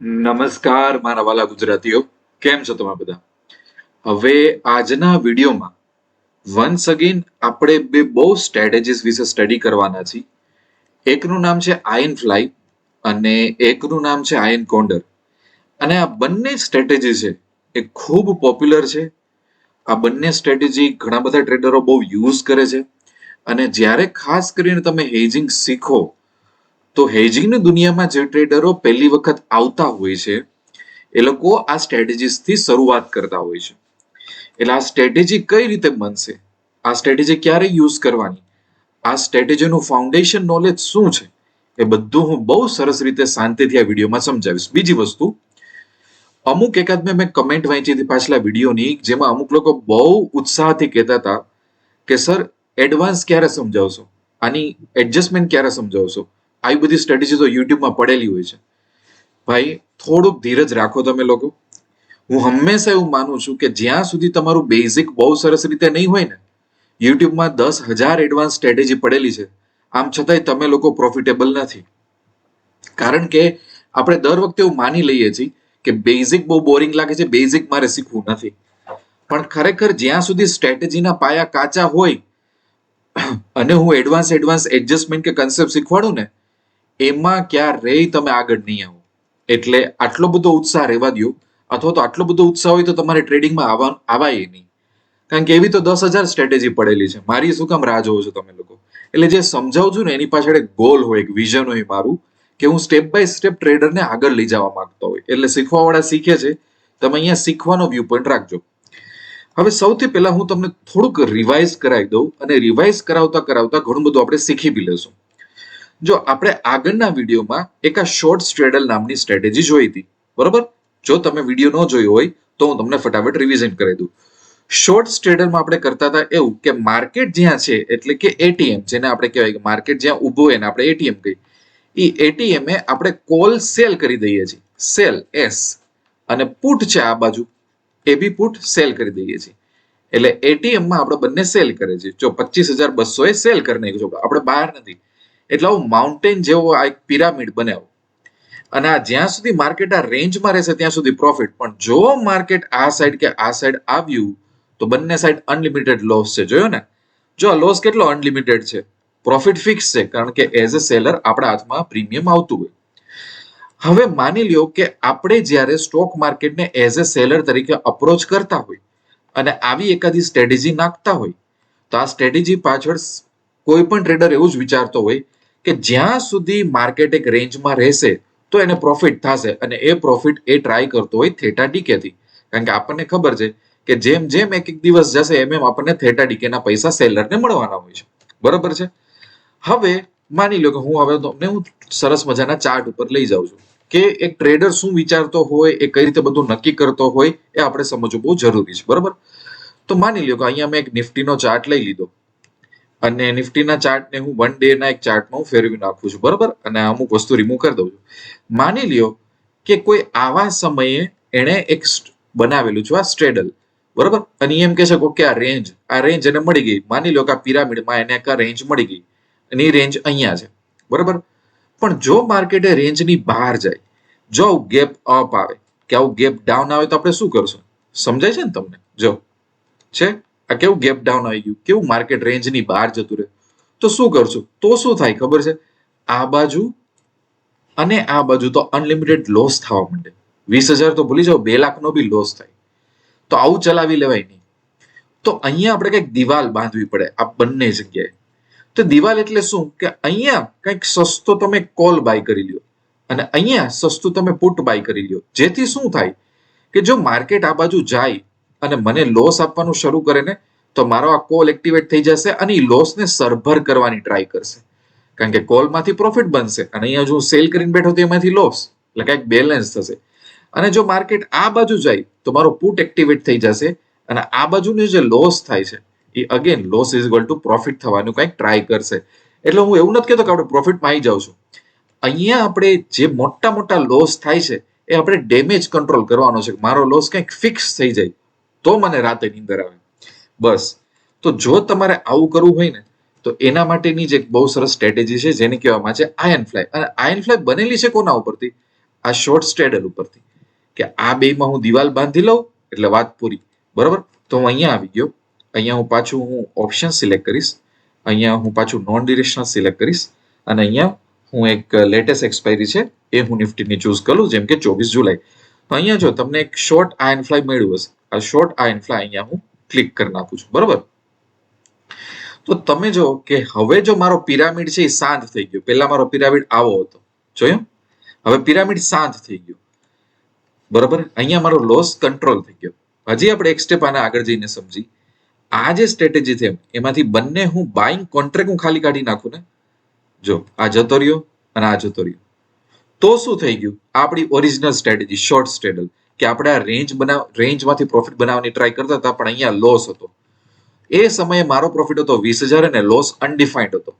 નમસ્કાર, મારા વાલા ગુજરાતીઓ. કેમ છો તમે બધા? હવે આજના વિડીયોમાં વન્સ અગેન આપણે બે બહુ સ્ટ્રેટેજીસ વિશે સ્ટડી કરવાના છીએ. એકનું નામ છે આયન ફ્લાય અને એકનું નામ છે આયન કોન્ડર અને આ બંને સ્ટ્રેટેજી છે એ ખૂબ પોપ્યુલર છે. આ બંને સ્ટ્રેટેજી ઘણા બધા ટ્રેડરો બહુ યુઝ કરે છે. અને જ્યારે ખાસ કરીને તમે હેજિંગ શીખો તો હેજિંગની દુનિયામાં જે ટ્રેડરો પહેલી વખત આવતા હોય છે, એ લોકો આ સ્ટ્રેટેજીસથી શરૂઆત કરતા હોય છે. એટલે આ સ્ટ્રેટેજી કઈ રીતે બનશે? આ સ્ટ્રેટેજી ક્યારે યુઝ કરવાની? આ સ્ટ્રેટેજીનું ફાઉન્ડેશન નોલેજ શું છે? એ બધું હું બહુ સરસ રીતે શાંતિથી આ વિડીયોમાં સમજાવીશ. બીજી વસ્તુ, અમુક એકાદ મેં મેં કમેન્ટ વાંચી હતી પાછલા વિડીયોની, જેમાં અમુક લોકો બહુ ઉત્સાહથી કહેતા હતા કે, સર એડવાન્સ ક્યારે સમજાવશો? આની એડજસ્ટમેન્ટ ક્યારે સમજાવશો? આવી બધી સ્ટ્રેટેજી તો યુટ્યુબમાં પડેલી હોય છે. ભાઈ, થોડુંક ધીરજ રાખો તમે લોકો. હું હંમેશા એવું માનું છું કે જ્યાં સુધી તમારું બેઝિક બહુ સરસ રીતે નહીં હોય ને યુટ્યુબમાં દસ હજાર એડવાન્સ સ્ટ્રેટેજી પડેલી છે. આમ છતાંય તમે લોકો પ્રોફિટેબલ નથી. કારણ કે આપણે દર વખતે એવું માની લઈએ છીએ કે બેઝિક બહુ બોરિંગ લાગે છે બેઝિક મારે શીખવું નથી. પણ ખરેખર જ્યાં સુધી સ્ટ્રેટેજીના પાયા કાચા હોય, અને હું એડવાન્સ એડવાન્સ એડજસ્ટમેન્ટ કે કન્સેપ્ટ શીખવાડું ને એમાં ક્યારેય તમે આગળ નહીં આવો. એટલે આટલો બધો ઉત્સાહ રહેવા દો અથવા તો આટલો બધો ઉત્સાહ હોય તો તમારે ટ્રેડિંગમાં આવવા આવાય નહીં. કારણ કે એવી તો દસ હજાર સ્ટ્રેટેજી પડેલી છે. મારી શું કામ રાહ જોવો છો તમે લોકો? એટલે જે સમજાવું છું ને, એની પાછળ એક ગોલ હોય, એક વિઝન હોય મારું, કે હું સ્ટેપ બાય સ્ટેપ ટ્રેડરને આગળ લઈ જવા માંગતો હોય. એટલે શીખવાવાળા શીખે છે. તમે અહીંયા શીખવાનો વ્યૂ પોઈન્ટ રાખજો. હવે સૌથી પહેલા હું તમને થોડુંક રિવાઇઝ કરાવી દઉં. અને રિવાઇઝ કરાવતા કરાવતા ઘણું બધું આપણે શીખી બી લેશું જો આપણે આગળના વિડીયોમાં એક આ શોર્ટ સ્ટ્રેડલ નામની સ્ટ્રેટેજી જોઈ હતી, બરોબર? જો તમે વીડિયો ન જોયો હોય, તો હું તમને ફટાફટ રિવિઝન કરી દઉં. શોર્ટ સ્ટ્રેડરમાં આપણે કરતા હતા એવું કે માર્કેટ જ્યાં છે, એટલે કે એટીએમ જેને આપણે કહેવાય કે માર્કેટ જ્યાં ઊભો હોય ને આપણે એટીએમ કહીએ. એ એટીએમ એ આપણે કોલ સેલ કરી દઈએ છીએ. સેલ એસ અને પુટ છે આ બાજુ. એ બી પુટ સેલ કરી દઈએ છીએ. એટલે એટીએમમાં આપણે બંને સેલ કરે છે. જો પચીસ હજાર બસો એ સેલ કરી નાખ્યું છે. આપણે બહાર નથી. એટલે આવું માઉન્ટેન જેવો આ એક પિરામિડ બનાવો અને આ જ્યાં સુધી માર્કેટ આ રેન્જમાં રહેશે, ત્યાં સુધી પ્રોફિટ પણ જો માર્કેટ આ સાઈડ કે આ સાઈડ આવ્યું, તો બંને સાઈડ અનલિમિટેડ લોસ છે. જોયો ને? જો આ લોસ કેટલો અનલિમિટેડ છે? પ્રોફિટ ફિક્સ છે, કારણ કે એઝ અ સેલર આપણા હાથમાં પ્રીમિયમ આવતું હોય. હવે માની લ્યો કે આપણે જ્યારે સ્ટોક માર્કેટને એઝ અ સેલર તરીકે અપ્રોચ કરતા હોય અને આવી એકાદી સ્ટ્રેટેજી નાખતા હોય, તો આ સ્ટ્રેટેજી પાછળ કોઈ પણ ટ્રેડર એવું જ વિચારતો હોય કે જ્યાં સુધી માર્કેટ એક રેન્જમાં રહેશે, તો એને પ્રોફિટ થશે અને એ પ્રોફિટ એ ટ્રાય કરતો હોય થેટા ડીકેથી કારણ કે આપણને ખબર છે કે જેમ જેમ એક એક દિવસ જશે, એમ એમ આપણને થેટા ડીકેના પૈસા સેલરને મળવાના હોય છે. બરોબર છે? હવે માની લો કે હું હવે તમને હું સરસ મજાના ચાર્ટ ઉપર લઈ જાઉં છું કે એક ટ્રેડર શું વિચારતો હોય, એ કઈ રીતે બધું નક્કી કરતો હોય, એ આપણે સમજવું બહુ જરૂરી છે. બરોબર? તો માની લ્યો કે અહીંયા મેં એક નિફ્ટીનો ચાર્ટ લઈ લીધો. અને નિફ્ટીના ચાર્ટને હું વન ડેના એક ચાર્ટમાં હું ફેરવી નાખું છું, બરાબર? અને અમુક વસ્તુ રિમૂવ કરી દઉં છું. માની લ્યો કે કોઈ આવા સમયે એણે એક બનાવેલું છે, આ સ્ટ્રેડલ, બરાબર? અને એમ કે શકો કે આ રેન્જ આ રેન્જ એને મળી ગઈ. માની લો કે આ પિરામિડમાં એને એક રેન્જ મળી ગઈ. અને એ રેન્જ અહીંયા છે, બરાબર? પણ જો માર્કેટે રેન્જની બહાર જાય, જો ગેપ અપ આવે, કે આવું ગેપ ડાઉન આવે તો આપણે શું કરશું? સમજાય છે ને તમને? જો, છે? આ કેવું ગેપ ડાઉન આવી ગયું? કેવું માર્કેટ રેન્જની બહાર જતું રહે તો શું કરશું? તો શું થાય ખબર છે? આ બાજુ અને આ બાજુ તો અનલિમિટેડ લોસ થવા માંડે. વીસ હજાર તો ભૂલી જાઓ, બે લાખનો બી લોસ થાય. તો આવું ચલાવી લેવાય નહીં. તો અહીંયા આપણે કંઈક દિવાલ બાંધવી પડે, આ બંને જગ્યાએ. તો દિવાલ એટલે શું? કે અહીંયા કંઈક સસ્તો તમે કોલ બાય કરી લ્યો. અને અહીંયા સસ્તું તમે પુટ બાય કરી લ્યો. જેથી શું થાય? કે જો માર્કેટ આ બાજુ જાય અને મને લોસ આપવાનું શરૂ કરે ને, તો મારો આ કોલ એક્ટિવેટ થઈ જશે અને એ લોસને સરભર કરવાની ટ્રાય કરશે. કારણ કે કોલમાંથી પ્રોફિટ બનશે અને અહીંયા જો સેલ કરીને બેઠો તો એમાંથી લોસ એટલે કંઈક બેલેન્સ થશે. અને જો માર્કેટ આ બાજુ જાય, તો મારો પુટ એક્ટિવેટ થઈ જશે અને આ બાજુનો જે લોસ થાય છે, એ again loss is equal to profit થવાનું કંઈક ટ્રાય કરશે. એટલે હું એવું નથી કહેતો કે આપણે પ્રોફિટમાં આવી જાઉં છું. અહીંયા આપણે જે મોટા મોટા લોસ થાય છે, એ આપણે ડેમેજ કંટ્રોલ કરવાનો છે. મારો લોસ કંઈક ફિક્સ થઈ જાય. તો મને રાતે નીંદર આવે. બસ. તો જો તમારે આવું કરવું હોય ને, તો એના માટેની જ એક બહુ સરસ સ્ટ્રેટેજી છે, જેને કહેવામાં છે આયન ફ્લાય અને આયન ફ્લાય બનેલી છે કોના ઉપરથી? આ શોર્ટ સ્ટેડલ ઉપરથી. કે આ બેમાં હું દિવાલ બાંધી લઉં, એટલે વાત પૂરી. બરોબર? તો હું અહીંયા આવી ગયો. અહીંયા હું પાછું હું ઓપ્શન સિલેક્ટ કરીશ. અહીંયા હું પાછું નોન ડિરેક્શનલ સિલેક્ટ કરીશ. અને અહીંયા હું એક લેટેસ્ટ એક્સપાયરી છે, એ હું નિફ્ટીની ચૂઝ કરું, જેમ કે ચોવીસ જુલાઈ. તો અહીંયા જો તમને એક શોર્ટ આયન ફ્લાય મળ્યું હશે. આ શોર્ટ આયન ફ્લાય અહીંયા હું ક્લિક કરી નાખું છું. બરોબર? તો તમે જો કે હવે જો મારો પિરામિડ છે એ શાંત થઈ ગયો. પહેલા મારો પિરામિડ આવો હતો. જોયું? હવે પિરામિડ શાંત થઈ ગયો. બરોબર? અહીંયા મારો લોસ કંટ્રોલ થઈ ગયો. હજી આપણે એક સ્ટેપ આના આગળ જઈને સમજી. આ જે સ્ટ્રેટેજી છે એમાંથી બંને હું બાઇંગ કોન્ટ્રાક્ટ હું ખાલી કાઢી નાખું ને. જો, આ જતો રહ્યો અને આ જતો રહ્યો. તો શું થઈ ગયું? આપણી ઓરિજિનલ સ્ટ્રેટેજી શોર્ટ સ્ટ્રેડલ કે આપણે આ રેન્જ બનાવ રેન્જમાંથી પ્રોફિટ બનાવવાની ટ્રાય કરતા હતા, પણ અહીંયા લોસ હતો. એ સમયે મારો પ્રોફિટ હતો વીસ હજાર અને લોસ અનડિફાઇન્ડ હતો.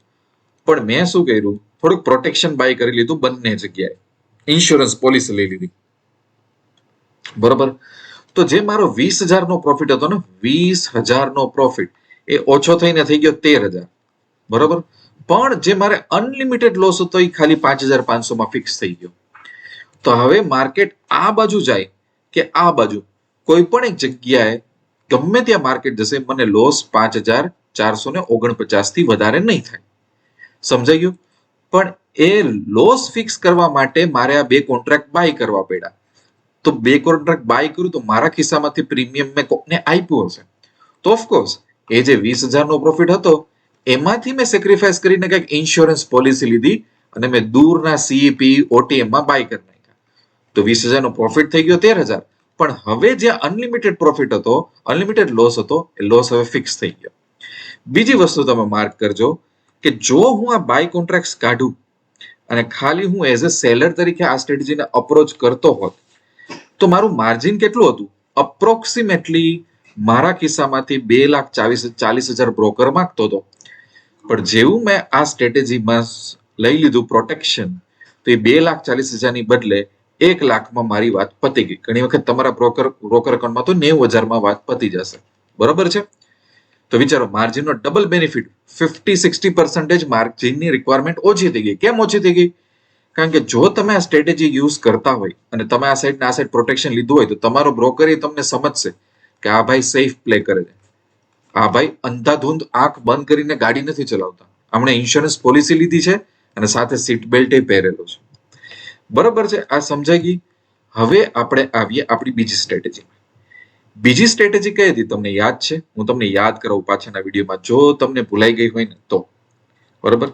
પણ મેં શું કર્યું? થોડુંક પ્રોટેક્શન બાય કરી લીધું બંને જગ્યાએ. ઇન્સ્યોરન્સ પોલિસી લઈ લીધી. બરોબર? તો જે મારો વીસ હજારનો પ્રોફિટ હતો ને, વીસ હજારનો પ્રોફિટ એ ઓછો થઈને થઈ ગયો તેર હજાર. બરોબર? પણ જે મારે અનલિમિટેડ લોસ હતો એ ખાલી પાંચ હજાર પાંચસોમાં ફિક્સ થઈ ગયો. તો હવે માર્કેટ આ બાજુ જાય કે આ બાજુ? કોઈ પણ એક જગ્યાએ ગમે ત્યાં માર્કેટ જશે, મને લોસ પાંચ હજાર ચારસો ને ઓગણપચાસથી વધારે નહીં થાય. સમજાઈ ગયું? પણ એ લોસ ફિક્સ કરવા માટે મારે આ બે કોન્ટ્રાક્ટ બાય કરવા પડ્યા. તો બે કોન્ટ્રાક્ટ બાય કર્યું તો મારા ખિસ્સામાંથી પ્રીમિયમ મેં કોકને આપ્યું હશે? તો ઓફકોર્સ એ જે વીસ હજારનો પ્રોફિટ હતો એમાંથી મેં સેક્રિફાઈસ કરીને કંઈક ઇન્સ્યોરન્સ પોલિસી લીધી અને મેં દૂરના સીઈપી ઓટીએમમાં બાય કરી નાખ્યા. તો વીસ હજારનો પ્રોફિટ થઈ ગયો તેર હજાર. પણ હવે જે અનલિમિટેડ પ્રોફિટ હતો અનલિમિટેડ લોસ હતો, એ લોસ હવે ફિક્સ થઈ ગયો. બીજી વસ્તુ તમે માર્ક કરજો કે જો હું આ બાય કોન્ટ્રાક્ટ કાઢું અને ખાલી હું એઝ અ સેલર તરીકે આ સ્ટ્રેટેજીને અપ્રોચ કરતો હોત, તો મારું માર્જિન કેટલું હતું? અપ્રોક્સિમેટલી મારા કિસ્સામાંથી બે લાખ ચાલીસ ચાલીસ હજાર બ્રોકર માંગતો હતો. પણ જેવું મેં આ સ્ટ્રેટેજીમાં લઈ લીધું પ્રોટેક્શન તો એ બે લાખ ચાલીસ હજારની બદલે એક લાખમાં મારી વાત પતી ગઈ. ઘણી વખત તમારા બ્રોકર બ્રોકર એકાઉન્ટમાં તો નેવું હજારમાં વાત પતી જશે. બરોબર છે? તો વિચારો માર્જિનનો double benefit fifty sixty percentage માર્જિનની requirement ઓછી થઈ ગઈ. કેમ ઓછી થઈ ગઈ? કારણ કે જો તમે આ સ્ટ્રેટેજી યુઝ કરતા હોય અને તમે આ સાઈડ આ સાઈડ પ્રોટેક્શન લીધું હોય તો તમારો બ્રોકર એ તમને સમજશે કે આ ભાઈ સેફ પ્લે કરે છે. આ ભાઈ, અંધાધૂંધ આંખ બંધ કરીને ગાડી નથી ચલાવતા. હમણે ઇન્સ્યોરન્સ પોલિસી લીધી છે અને સાથે સીટ બેલ્ટ પહેરેલો છે. બરોબર છે, આ સમજાઈ ગઈ? હવે આપણે આવીએ આપણી બીજી સ્ટ્રેટેજી બીજી સ્ટ્રેટેજી કઈ હતી? તમને યાદ છે? હું તમને યાદ કરાવું પાછળના વિડીયોમાં. જો તમને ભૂલાઈ ગઈ હોય ને તો. બરોબર?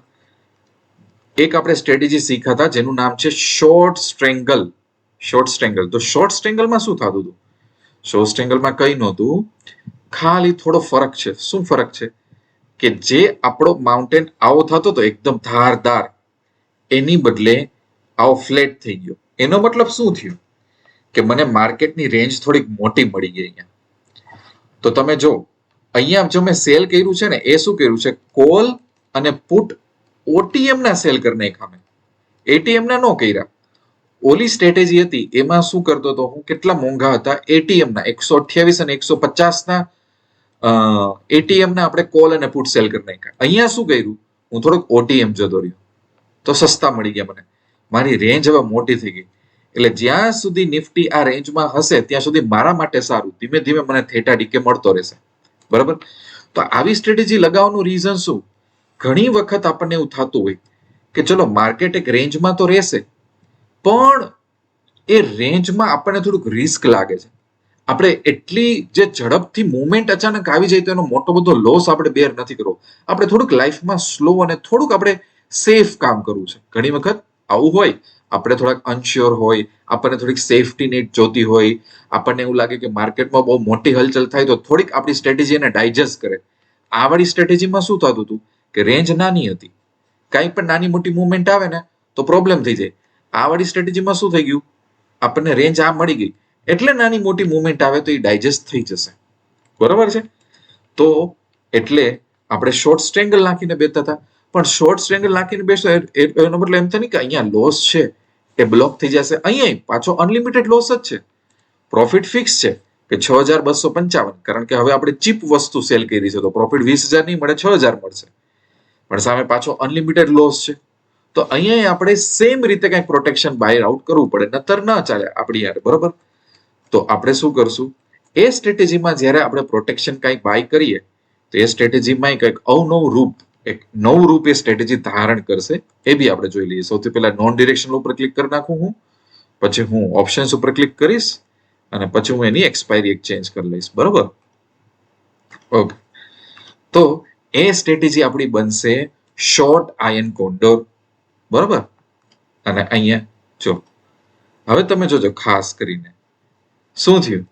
એક આપણે સ્ટ્રેટેજી શીખ્યા હતા, જેનું નામ છે શોર્ટ સ્ટ્રેંગલ શોર્ટ સ્ટ્રેંગલ તો શોર્ટ સ્ટ્રેંગલમાં શું થતું હતું? શોર્ટ સ્ટ્રેંગલમાં કઈ નહોતું? ખાલી થોડો ફરક છે. શું ફરક છે? કે જે આપણો માઉન્ટેન આવો થતો હતો એકદમ ધારદાર. એની બદલે આવો ફ્લેટ થઈ ગયો. એનો મતલબ શું થયું? કે મને માર્કેટની રેન્જ થોડીક મોટી મળી ગઈ અહીંયા. તો તમે જો, અહીંયા જો મેં સેલ કર્યું છે ને, એ શું કર્યું છે? કોલ અને પુટ ઓટીએમ ના સેલ કરી નાખ્યા મેં. એટીએમ ના કર્યા. ઓલી સ્ટ્રેટેજી હતી, એમાં શું કરતો હતો? હું કેટલા મોંઘા હતા? એટીએમ ના, એકસો અઠ્યાવીસ અને એકસો પચાસ એટીએમ ને આપણે કોલ અને પુટ સેલ કરી નાખ્યા. અહીંયા શું કર્યું? હું થોડોક ઓટીએમ જતો રહ્યો. તો સસ્તા મળી ગયા મને. મારી રેન્જ હવે મોટી થઈ ગઈ. એટલે જ્યાં સુધી નિફ્ટી આ રેન્જમાં હશે, ત્યાં સુધી મારા માટે સારું. ધીમે ધીમે મને થેટા ડીકે મળતો રહેશે. બરાબર? તો આવી સ્ટ્રેટેજી લગાવવાનું રીઝન શું? ઘણી વખત આપણને એવું થતું હોય કે ચલો માર્કેટ એક રેન્જમાં તો રહેશે. પણ એ રેન્જમાં આપણને થોડુંક રિસ્ક લાગે છે. આપણે એટલી જે ઝડપથી મુવમેન્ટ અચાનક આવી જાય તો એનો મોટો બધો લોસ આપણે બેર નથી કરવો. આપણે થોડુંક લાઈફમાં સ્લો અને થોડુંક આપણે સેફ કામ કરવું છે. ઘણી વખત આવું હોય, આપણે થોડાક અનશ્યોર હોય, આપણને થોડીક સેફટી નેટ જોતી હોય, આપણને એવું લાગે કે માર્કેટમાં બહુ મોટી હલચલ થાય તો થોડીક આપણી સ્ટ્રેટેજી એને ડાયજેસ્ટ કરે. આવાળી વાળી સ્ટ્રેટેજીમાં શું થતું હતું કે રેન્જ નાની હતી. કાંઈ પણ નાની મોટી મુવમેન્ટ આવે ને તો પ્રોબ્લેમ થઈ જાય. આવાળી વાળી સ્ટ્રેટેજીમાં શું થઈ ગયું? આપણને રેન્જ આ મળી ગઈ. એટલે નાની મોટી મુવમેન્ટ આવે તો એ ડાયજેસ્ટ થઈ જશે. બરોબર છે? તો એટલે આપણે શોર્ટ સ્ટ્રેંગલ નાખીને બેતા હતા. પણ શોર્ટ સ્ટ્રેંગલ નાખીને બેસો એનો મતલબ એમ થાય કે અહીંયા લોસ છે. એ બ્લોક થઈ જશે. અહીંયા પાછો અનલિમિટેડ લોસ જ છે. પ્રોફિટ ફિક્સ છે કે છ હજાર બસો પંચાવન. કારણ કે હવે આપણે ચીપ વસ્તુ સેલ કરી છે તો પ્રોફિટ વીસ હજાર નહીં મળે, છ હજાર મળશે. પણ સામે પાછો અનલિમિટેડ લોસ છે. તો અહીંયા આપણે સેમ રીતે કંઈક પ્રોટેક્શન બાય આઉટ કરવું પડે. નતર ન ચાલે આપણી યાર. બરોબર? તો આપણે શું કરશું? એ સ્ટ્રેટેજીમાં જ્યારે આપણે પ્રોટેક્શન કંઈક બાય કરીએ, તો એ સ્ટ્રેટેજીમાં કંઈક અવનવું રૂપ, એક નવું રૂપ એ સ્ટ્રેટેજી ધારણ કરશે. એ બી આપણે જોઈ લઈએ. સૌથી પહેલા નોન ડિરેક્શન ઉપર ક્લિક કરી નાખું હું. પછી હું ઓપ્શન્સ ઉપર ક્લિક કરીશ અને પછી હું એની એક્સપાયરી એક્સચેન્જ કરી લઈશ. બરોબર? ઓકે. તો એ સ્ટ્રેટેજી આપણી બનશે શોર્ટ આયન કોન્ડોર બરોબર? અને અહીંયા જો. હવે તમે જોજો, ખાસ કરીને. શું થયું?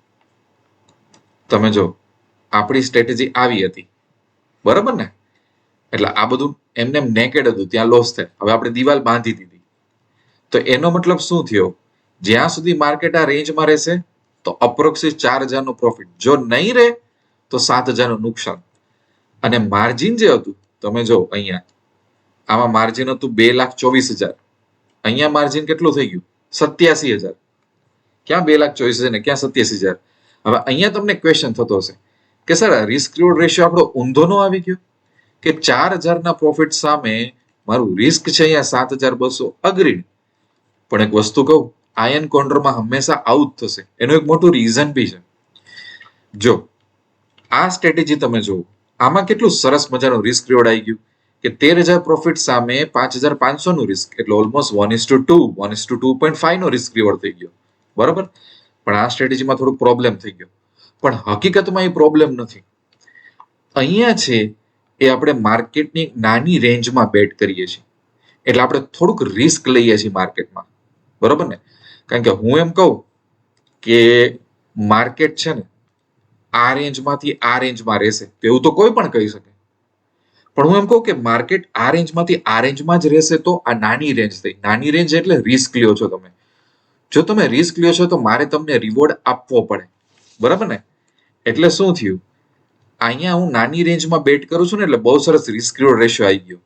તમે જો, આપણી સ્ટ્રેટેજી આવી હતી. બરાબર ને? એટલે આ બધું એમને નેકેડ હતું, ત્યાં લોસ થાય. હવે આપણે દિવાલ બાંધી દીધી. તો એનો મતલબ શું થયો? જ્યાં સુધી માર્કેટ આ રેન્જમાં રહેશે, તો અપ્રોક્સિસ ચાર હજારનો પ્રોફિટ જો નહીં રહે, તો સાત હજારનું નુકસાન. અને માર્જિન જે હતું, તમે જો અહીંયા, આમાં માર્જિન હતું બે લાખ ચોવીસ હજાર. અહીંયા માર્જિન કેટલું થઈ ગયું? સત્યાસી હજાર. ક્યાં બે લાખ ચોવીસ હજાર ને ક્યાં સત્યાસી હજાર? હવે અહીંયા તમને ક્વેશ્ચન થતો હશે કે સર રિસ્ક રિવોર્ડ રેશિયો આપણો ઊંધો નો આવી ગયો? કે ચાર હજારના પ્રોફિટ સામે મારું રિસ્ક છે અહીંયા સાત હજાર બસો અગ્રીડ પણ એક વસ્તુ કહું આયન કોન્ડરમાં હંમેશા આઉટ થશે. એનું એક મોટું રીઝન બી છે. જો, આ સ્ટ્રેટેજી તમે જુઓ, આમાં કેટલું સરસ મજાનું રિસ્ક રિવોર્ડ આવી ગયું? કે તેર હજાર પ્રોફિટ સામે પાંચ હજાર પાંચસો નું રિસ્ક એટલે almost one is two two one is two two point five no risk reward થઈ ગયો. બરાબર? પણ આ સ્ટ્રેટેજીમાં થોડુંક પ્રોબ્લેમ થઈ ગયો. પણ હકીકતમાં એ પ્રોબ્લેમ નથી. અહીંયા છે એ આપણે માર્કેટની નાની રેન્જમાં બેટ કરીએ છીએ. એટલે આપણે થોડુંક રિસ્ક લઈએ છીએ માર્કેટમાં. બરોબર ને? કારણ કે હું એમ કહું કે માર્કેટ છે ને, આ રેન્જમાંથી આ રેન્જમાં રહેશે. એવું તો કોઈ પણ કહી શકે. પણ હું એમ કહું કે માર્કેટ આ રેન્જમાંથી આ રેન્જમાં જ રહેશે તો આ નાની રેન્જ થઈ. નાની રેન્જ એટલે રિસ્ક લ્યો છો તમે. જો તમે રિસ્ક લ્યો છો તો મારે તમને રિવોર્ડ આપવો પડે. બરાબર ને? એટલે શું થયું? અહીંયા હું નાની રેન્જમાં બેટ કરું છું ને એટલે બહુ સરસ રિસ્ક રિવોર્ડ રેશિયો આવી ગયો.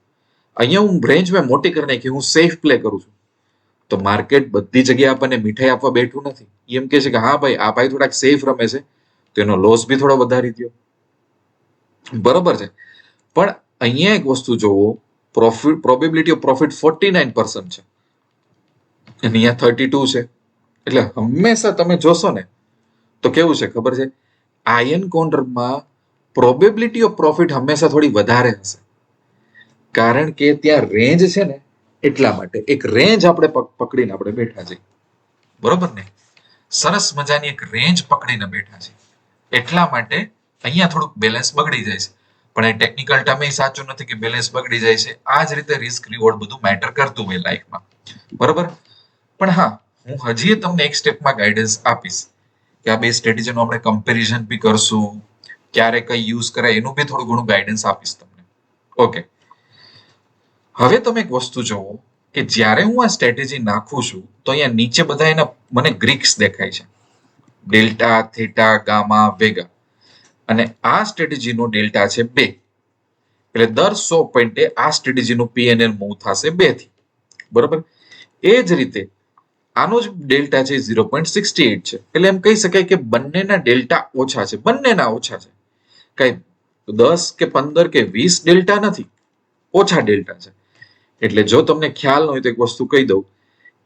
અહીંયા હું રેન્જ મેં મોટી કરી નાખી, હું સેફ પ્લે કરું છું. તો માર્કેટ બધી જગ્યાએ આપણને મીઠાઈ આપવા બેઠું નથી. એમ કે છે કે હા ભાઈ, આ ભાઈ થોડાક સેફ રમે છે. તો એનો લોસ બી થોડો વધારી દો બરોબર છે? પણ અહીંયા એક વસ્તુ જોવો profit probability of profit forty nine percent છે. અને અહીંયા થર્ટી ટુ છે. એટલે હંમેશા તમે જોશો ને, તો કેવું છે ખબર છે? આયન કોન્ડરમાં પ્રોબેબિલિટી ઓફ પ્રોફિટ હંમેશા થોડી વધારે હશે. કારણ કે ત્યાં રેન્જ છે ને, એટલા માટે. એક રેન્જ આપણે પકડીને આપણે બેઠા છીએ. બરોબર ને? સરસ મજાની એક રેન્જ પકડીને બેઠા છીએ. એટલા માટે અહીંયા થોડુંક બેલેન્સ બગડી જાય છે. પણ એ ટેકનિકલ ટર્મ સાચું નથી કે બેલેન્સ બગડી જાય છે. આ જ રીતે રિસ્ક રિવોર્ડ બધું મેટર કરતું હોય લાઈફમાં બરોબર? પણ હા, હું હજી તમને એક સ્ટેપમાં ગાઈડન્સ આપીશ કે આ બે સ્ટ્રેટેજીનું આપણે કમ્પેરિઝન બી કરશું, ક્યારે કઈ યુઝ કરાય, એનું બી થોડું ઘણું ગાઈડન્સ આપીશ તમને. ઓકે હવે તમે એક વસ્તુ જુઓ કે જ્યારે હું આ સ્ટ્રેટેજી નાખું છું, તો અહીંયા નીચે બધા એના મને ગ્રીક્સ દેખાય છે. Delta, theta, gamma, vega. અને આ સ્ટ્રેટેજીનો ડેલ્ટા છે બે. એટલે દર સો પોઈન્ટે આ સ્ટ્રેટેજીનું પીએનએલ મૂવ થશે બેથી બરોબર? એ જ રીતે આનો જ ડેલ્ટા છે ઝીરો પોઈન્ટ સિક્સટી એટ છે. એટલે એમ કહી શકાય કે બંનેના ડેલ્ટા ઓછા છે, બંનેના ઓછા છે. કઈ દસ કે પંદર કે વીસ ડેલ્ટા નથી, ઓછા ડેલ્ટા છે. એટલે જો તમને ખ્યાલ ન હોય તો એક વસ્તુ કહી દઉં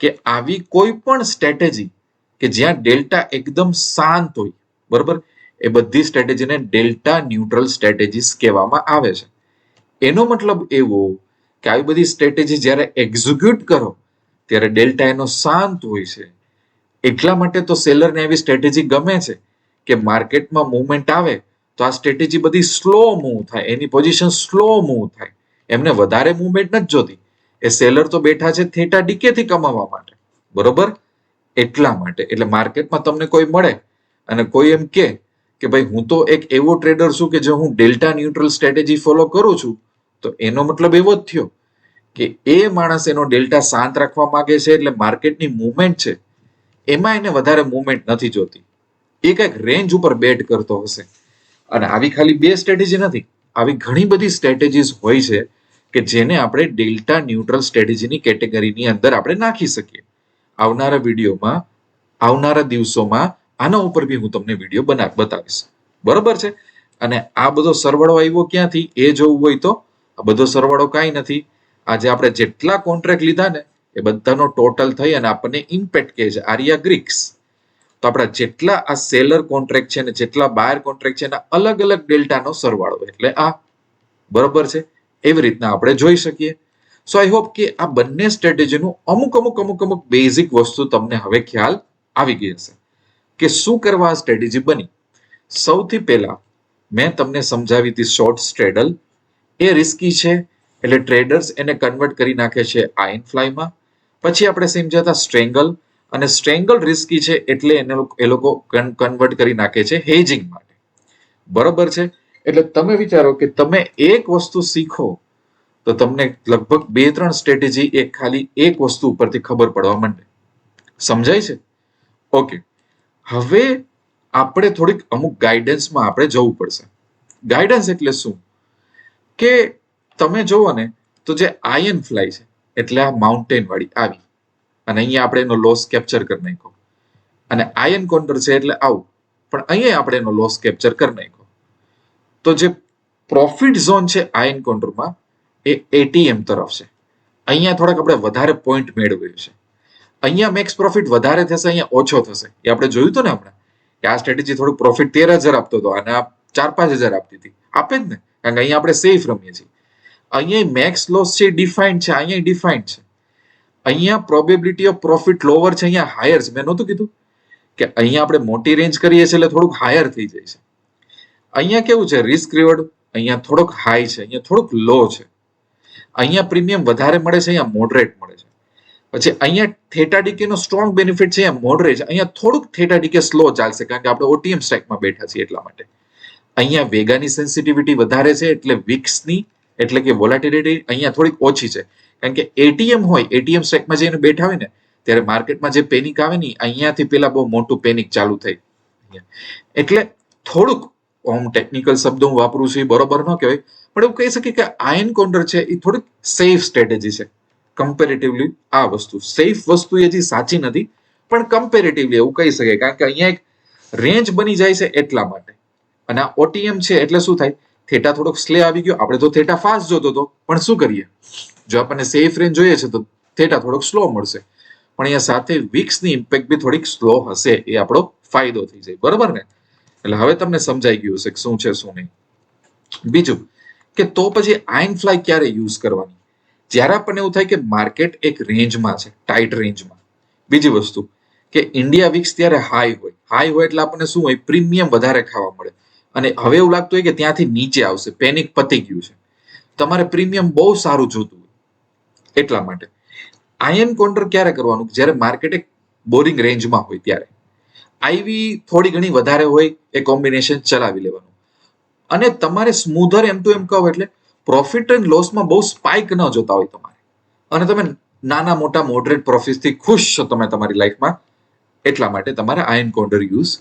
કે આવી કોઈ પણ સ્ટ્રેટેજી કે જ્યાં ડેલ્ટા એકદમ શાંત હોય, બરોબર? એ બધી સ્ટ્રેટેજીને ડેલ્ટા ન્યુટ્રલ સ્ટ્રેટેજીસ કહેવામાં આવે છે. એનો મતલબ એવો કે આવી બધી સ્ટ્રેટેજી જ્યારે એક્ઝિક્યુટ કરો ત્યારે ડેલ્ટા એનો શાંત હોય છે. એટલા માટે તો સેલરને એવી સ્ટ્રેટેજી ગમે છે કે માર્કેટમાં મુવમેન્ટ આવે તો આ સ્ટ્રેટેજી બધી સ્લો મૂવ થાય. એની પોઝિશન સ્લો મૂવ થાય. એમને વધારે મુવમેન્ટ નથી જોતી. એ સેલર તો બેઠા છે થેટા ડીકેથી કમાવા માટે. બરોબર? એટલા માટે. એટલે માર્કેટમાં તમને કોઈ મળે અને કોઈ એમ કે કે ભાઈ હું તો એક એવો ટ્રેડર છું કે જો હું ડેલ્ટા ન્યુટ્રલ સ્ટ્રેટેજી ફોલો કરું છું, તો એનો મતલબ એવો જ થયો. કે એ માણસ એનો ડેલ્ટા શાંત રાખવા માંગે છે એટલે માર્કેટની મુવમેન્ટ છે, એમાં એને વધારે મુવમેન્ટ નથી જોતી. એ કંઈક રેન્જ ઉપર બેટ કરતો હશે. અને આવી ખાલી બે સ્ટ્રેટેજી નથી, આવી ઘણી બધી સ્ટ્રેટેજીસ હોય છે કે જેને આપણે ડેલ્ટા ન્યુટ્રલ સ્ટ્રેટેજીની કેટેગરીની અંદર આપણે નાખી શકીએ. આવનારા વિડીયોમાં, આવનારા દિવસોમાં આના ઉપર બી હું તમને વીડિયો બના, બતાવીશ. બરોબર છે? અને આ બધો સરવાળો આવ્યો ક્યાંથી? એ જોવું હોય તો, આ બધો સરવાળો કાંઈ નથી. આજે આપણે જેટલા કોન્ટ્રાક્ટ લીધા ને, એ બધાનો ટોટલ થઈ અને આપણને ઇમ્પેક્ટ કહે છે. આરિયા ગ્રીક્સ. તો આપણા જેટલા આ સેલર કોન્ટ્રાક્ટ છે ને, જેટલા બાયર કોન્ટ્રાક્ટ છે એના અલગ અલગ ડેલ્ટાનો સરવાળો. એટલે આ બરોબર છે. એવી રીતના આપણે જોઈ શકીએ. સો આઈ હોપ કે આ બંને સ્ટ્રેટેજીનું અમુક અમુક અમુક અમુક બેઝિક વસ્તુ તમને હવે ખ્યાલ આવી ગઈ હશે. કે શું કરવા આ સ્ટ્રેટેજી બની? સૌથી પહેલા મેં તમને સમજાવી હતી શોર્ટ સ્ટ્રેડલ એ રિસ્કી છે. એટલે ટ્રેડર્સ એને કન્વર્ટ કરી નાખે છે આયન ફ્લાયમાં. પછી આપણે સમજ્યા હતા સ્ટ્રેંગલ, અને સ્ટ્રેંગલ રિસ્કી છે એટલે એને એ લોકો કન્વર્ટ કરી નાખે છે હેજિંગ માટે. બરોબર છે? એટલે તમે વિચારો કે તમે એક વસ્તુ શીખો, તો તમને લગભગ બે ત્રણ સ્ટ્રેટેજી એક ખાલી એક વસ્તુ ઉપરથી ખબર પડવા માંડે. સમજાય છે? ઓકે. હવે આપણે થોડીક અમુક ગાઈડન્સમાં આપણે જવું પડશે. ગાઈડન્સ એટલે શું? કે તમે જુઓ ને, તો જે આયન ફ્લાય છે, એટલે આ માઉન્ટેન વાળી આવી. અને અહીંયા આપણે એનો લોસ કેપ્ચર કરી નાખ્યો. અને આયન કોન્ટર છે એટલે આવું. પણ અહીંયા આપણે એનો લોસ કેપ્ચર કરી નાખ્યો. તો જે પ્રોફિટ ઝોન છે આયન કોન્ટરમાં એ એટીએમ તરફ છે. અહીંયા થોડાક આપણે વધારે પોઈન્ટ મેળવ્યું છે. અહીંયા મેક્સ પ્રોફિટ વધારે થશે, અહીંયા ઓછો થશે. એ આપણે જોયું હતું ને હમણાં? કે આ સ્ટ્રેટેજી થોડું પ્રોફિટ તેર હજાર આપતો હતો, અને આ ચાર પાંચ હજાર આપતી હતી. આપે જ ને? કારણ કે અહીંયા આપણે સેફ રમીએ છીએ. અહીંયા મેક્સ લોસ છે ડિફાઇન્ડ છે, અહીંયા ડિફાઇન્ડ છે. અહીંયા પ્રોબેબિલિટી ઓફ પ્રોફિટ લોવર છે, અહીંયા હાયર છે. મેં નહોતું કીધું કે અહીંયા આપણે મોટી રેન્જ કરીએ છીએ એટલે થોડુંક હાયર થઈ જાય છે. અહીંયા કેવું છે? રિસ્ક રિવોર્ડ અહીંયા થોડોક હાઈ છે, અહીંયા થોડુંક લો છે. અહીંયા પ્રીમિયમ વધારે મળે છે, અહીંયા મોડરેટ મળે છે. પછી અહીંયા થેટા ડીકે નો સ્ટ્રોંગ બેનિફિટ છે, અહીંયા મોડરેટ અહીંયા થોડુંક થેટા ડીકે સ્લો ચાલશે, કારણ કે આપણે ઓટીએમ સ્ટ્રાઇકમાં બેઠા છીએ એટલા માટે. અહીંયા વેગાની સેન્સિટિવિટી વધારે છે, એટલે વિક્સની એટલે કે વોલાટિલિટી અહીંયા થોડીક ઓછી છે. કારણ કે એટીએમ હોય એટીએમ સ્ટેકમાં જઈને બેઠા હોય ને, ત્યારે માર્કેટમાં જે પેનિક આવે ને અહીંયાથી પેલા બહુ મોટું પેનિક ચાલુ થાય એટલે થોડુંક હું ટેકનિકલ શબ્દો હું વાપરું છું એ બરોબર ન કહેવાય, પણ એવું કહી શકીએ કે આયન કોન્ટર છે એ થોડીક સેફ સ્ટ્રેટેજી છે. કમ્પેરેટિવલી આ વસ્તુ. સેફ વસ્તુ એ હજી સાચી નથી, પણ કમ્પેરેટિવલી એવું કહી શકાય. કારણ કે અહીંયા એક રેન્જ બની જાય છે એટલા માટે. અને આ ઓટીએમ છે એટલે શું થાય? થેટા થોડોક સ્લે આવી ગયો. આપણે તો થેટા ફાસ્ટ જોતો હતો. પણ શું કરીએ? જો આપણને સેફ રેન્જ જોઈએ છે, તો થેટા થોડોક સ્લો મળશે. પણ અહીંયા સાથે વિક્સની ઇમ્પેક્ટ બી થોડીક સ્લો હશે. એ આપણો ફાયદો થઈ જાય. બરોબર ને? એટલે હવે તમને સમજાઈ ગયું હશે શું છે, શું નહીં. બીજું કે તો પછી આઈન ફ્લાય ક્યારે યુઝ કરવાની? જ્યારે આપણને એવું થાય કે માર્કેટ એક રેન્જમાં છે, ટાઈટ રેન્જમાં. બીજી વસ્તુ કે ઇન્ડિયા વિક્સ ત્યારે હાઈ હોય. હાઈ હોય એટલે આપણને શું હોય? પ્રીમિયમ વધારે ખાવા મળે. અને હવે એવું લાગતું હોય કે ત્યાંથી નીચે આવશે પેનિક પતી ગયું છે. તમારે પ્રીમિયમ બહુ સારું જોતું હોય એટલા માટે. આયન કોન્ટર ક્યારે કરવાનું? જ્યારે માર્કેટ એક બોરિંગ રેન્જમાં હોય ત્યારે. આઈવી થોડી ઘણી વધારે હોય, એ કોમ્બિનેશન ચલાવી લેવાનું. અને તમારે સ્મૂધર એમ ટુ એમ કહો એટલે પ્રોફિટ એન્ડ લોસમાં બહુ સ્પાઇક ન જોતા હોય તમારે. અને તમે નાના મોટા મોડરેટ પ્રોફિટથી ખુશ છો તમે તમારી લાઈફમાં એટલા માટે તમારે આયન કોન્ટર યુઝ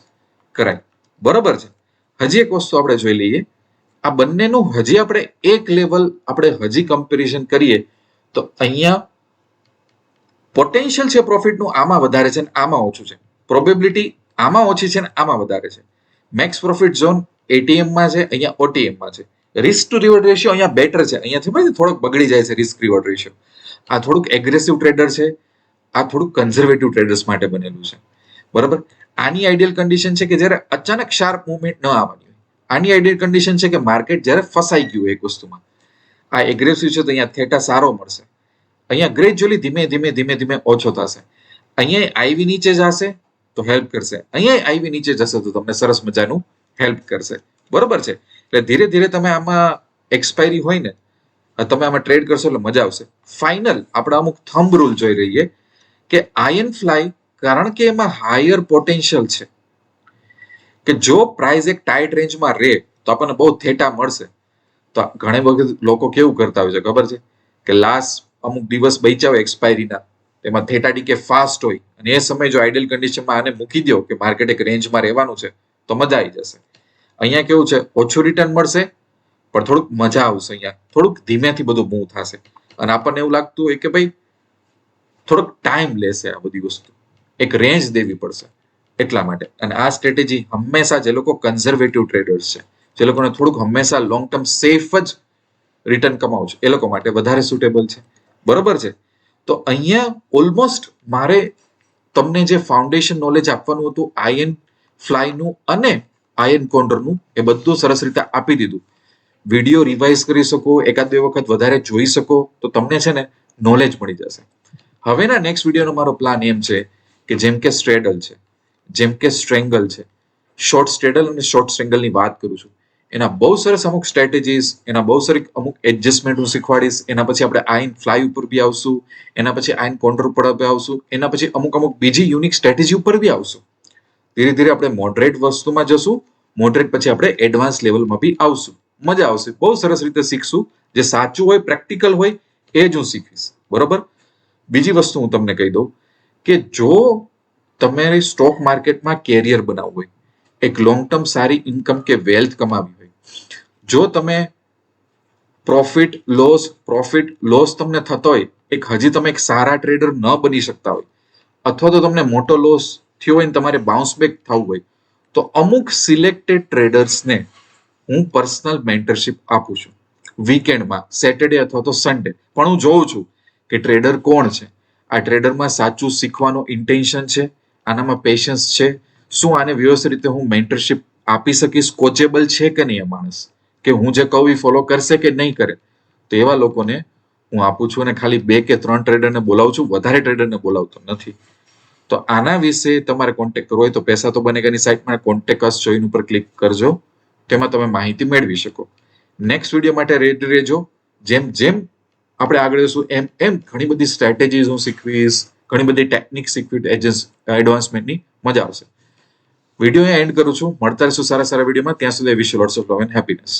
કરાય. બરોબર છે? હજી એક વસ્તુ આપણે જોઈ લઈએ. આ બંનેનું હજી આપણે એક લેવલ આપણે હજી કમ્પેરિઝન કરીએ, તો અહીંયા પોટેન્શિયલ છે પ્રોફિટનું આમાં વધારે છે અને આમાં ઓછું છે. પ્રોબેબિલિટી આમાં ઓછી છે ને આમાં વધારે છે. મેક્સ પ્રોફિટ ઝોન એટીએમમાં છે, અહીંયા ઓટીએમમાં છે. રિસ્ક ટુ રિવોર્ડ રેશિયો અહીંયા બેટર છે. અહીંયાથી ભાઈ થોડોક બગડી જાય છે રિસ્ક રિવોર્ડ રેશિયો આ થોડુંક એગ્રેસિવ ટ્રેડર છે. આ થોડુંક કન્ઝર્વેટિવ ટ્રેડર્સ માટે બનેલું છે. બરાબર? આની આઈડિયલ કન્ડિશન છે કે જ્યારે અચાનક શાર્પ મુવમેન્ટ ન આવવાની હોય. આની આઈડિયલ કન્ડિશન છે કે માર્કેટ જ્યારે ફસાઈ ગયું એક વસ્તુમાં. આ એગ્રેસિવ છે તો અહીંયા થેટા સારો મળશે. અહીંયા ગ્રેજ્યુઅલી ધીમે ધીમે ધીમે ધીમે ઓછો થશે. અહીંયા આઈવી નીચે જશે તો હેલ્પ કરશે. અહીંયા આઈવી નીચે જશે તો તમને સરસ મજાનું હેલ્પ કરશે. બરોબર છે? એટલે ધીરે ધીરે તમે આમાં એક્સપાયરી હોય ને, તમે આમાં ટ્રેડ કરશો એટલે મજા આવશે. ફાઇનલ આપણે અમુક થંબ રૂલ જોઈ રહીએ કે આયન ફ્લાય કારણ કે એમાં હાયર પોટેન્શિયલ છે. કે જો પ્રાઇસ એક ટાઈટ રેન્જમાં રહે તો આપણને બહુ થેટા મળશે. તો ઘણી વખત લોકો કેવું કરતા હોય છે, ખબર છે? કે લાસ્ટ અમુક દિવસ બચ્યા હોય એક્સપાયરીના એમાં થેટા ડીકે ફાસ્ટ હોય, અને એ સમય જો આઈડિયલ કન્ડિશનમાં આને મૂકી દો કે માર્કેટ એક રેન્જમાં રહેવાનું છે, તો મજા આવી જશે. અહીંયા કેવું છે, ઓછું રિટર્ન મળશે, પણ થોડુંક મજા આવશે અહીંયા. થોડુંક ધીમેથી બધું મૂવ થશે. અને આપણને એવું લાગતું હોય કે ભાઈ, થોડોક ટાઈમ લેશે આ બધી વસ્તુ. એક રેન્જ દેવી પડશે એટલા માટે. અને આ સ્ટ્રેટેજી હંમેશા જે લોકો કન્ઝર્વેટિવ ટ્રેડર્સ છે, જે લોકોને થોડુંક હંમેશા લોંગ ટર્મ સેફ જ રિટર્ન કમાવું છે, એ લોકો માટે વધારે સુટેબલ છે. બરોબર છે? તો અહીંયા ઓલમોસ્ટ મારે તમને જે ફાઉન્ડેશન નોલેજ આપવાનું હતું આયન ફ્લાયનું અને આયન કોન્ડરનું એ બધું સરસ રીતે આપી દીધું. વીડિયો રિવાઇઝ કરી શકો, એકાદ બે વખત વધારે જોઈ શકો, તો તમને છે ને નોલેજ મળી જશે. હવેના નેક્સ્ટ વિડીયોનો મારો પ્લાન એમ છે કે જેમ કે સ્ટ્રેડલ છે, જેમ કે સ્ટ્રેંગલ છે. શોર્ટ સ્ટ્રેડલ અને શોર્ટ સ્ટ્રેંગલની વાત કરું છું. એના બહુ સરસ અમુક સ્ટ્રેટેજીસ એના બહુ સરસ અમુક એડજસ્ટમેન્ટ હું શીખવાડીશ. એના પછી આપણે આઈન ફ્લાય ઉપર બી આવશું. એના પછી આઈન કોન્ટર ઉપર બી આવશું. એના પછી અમુક અમુક બીજી યુનિક સ્ટ્રેટેજી ઉપર બી આવશું. ધીરે ધીરે આપણે મોડરેટ વસ્તુમાં જશું. મોડરેટ પછી આપણે એડવાન્સ લેવલમાં બી આવશું. મજા આવશે. બહુ સરસ રીતે શીખશું. જે સાચું હોય પ્રેક્ટિકલ હોય, એ જ હું શીખીશ. બરોબર? બીજી વસ્તુ હું તમને કહી દઉં. કે જો તમારે સ્ટોક માર્કેટમાં કેરિયર બનાવવું હોય, એક લોંગ ટર્મ સારી ઇન્કમ કે વેલ્થ કમાવી હોય, જો તમે પ્રોફિટ લોસ પ્રોફિટ લોસ તમને થતો હોય, એક હજી તમે એક સારા ટ્રેડર ન બની શકતા હોય, અથવા તો તમને મોટો લોસ થયો હોય ને તમારે બાઉન્સ બેક થવું હોય, તો અમુક સિલેક્ટેડ ટ્રેડર્સને હું પર્સનલ મેન્ટરશિપ આપું છું. વીકેન્ડમાં સેટરડે અથવા તો સન્ડે પણ હું જોઉં છું કે ટ્રેડર કોણ છે. આ ટ્રેડરમાં સાચું શીખવાનો ઇન્ટેન્શન છે, આનામાં પેશન્સ છે. શું આને વ્યવસ્થિત રીતે હું મેન્ટરશિપ આપી શકીશ કોચેબલ છે કે નહીં આ માણસ? કે હું જે કહું એ ફોલો કરશે કે નહીં કરે? તો એવા લોકોને હું આપું છું અને ખાલી બે કે ત્રણ ટ્રેડરને બોલાવું છું, વધારે ટ્રેડરને બોલાવતો નથી. તો આના વિશે તમારે કોન્ટેક્ટ કરવો હોય તો પૈસા તો બનેગાની સાઇટમાં કોન્ટેક્ટ અસ જોઈન ઉપર ક્લિક કરજો. તેમાં તમે માહિતી મેળવી શકો. નેક્સ્ટ વીડિયો માટે રેડી રહેજો. જેમ જેમ આપણે આગળ જશું એમ એમ ઘણી બધી સ્ટ્રેટેજીસ હું શીખવીશ, ઘણી બધી ટેકનિક શીખવી એડવાન્સમેન્ટની મજા આવશે. વીડિયો એન્ડ કરું છું. મળતા રહીશું સારા સારા વિડીયોમાં ત્યાં સુધી wish lots of love and happiness